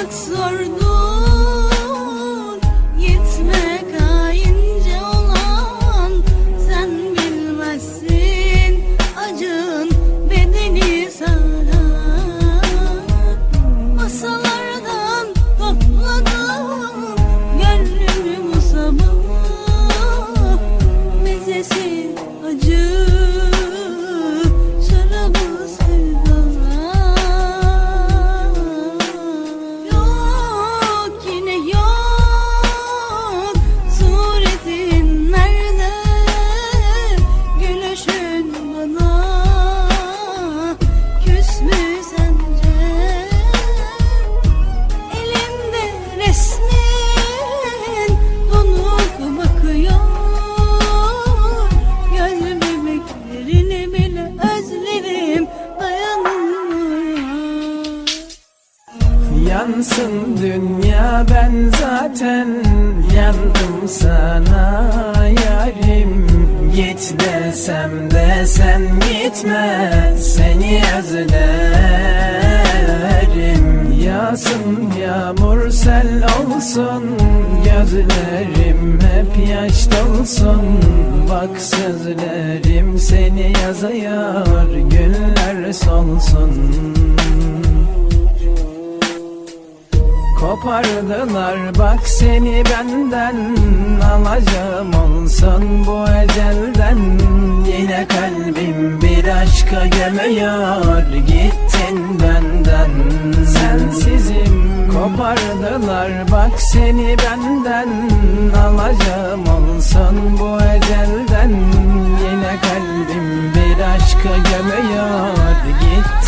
yaşamak zordu. Yansın dünya ben zaten yandım sana. Yarim Git desem de sen gitme seni özlerim. Yağsın yağmur sel olsun gözlerim hep yaş dolsun. Bak sözlerim seni yazıyor günler solsun Kopardılar bak seni benden Alacağım olsun bu ecelden. Yine kalbim bir aşka gömüyor. Gittin benden. Sensizim Kopardılar. Bak seni benden Alacağım olsun bu ecelden. Yine kalbim bir aşka gömüyor. Gittin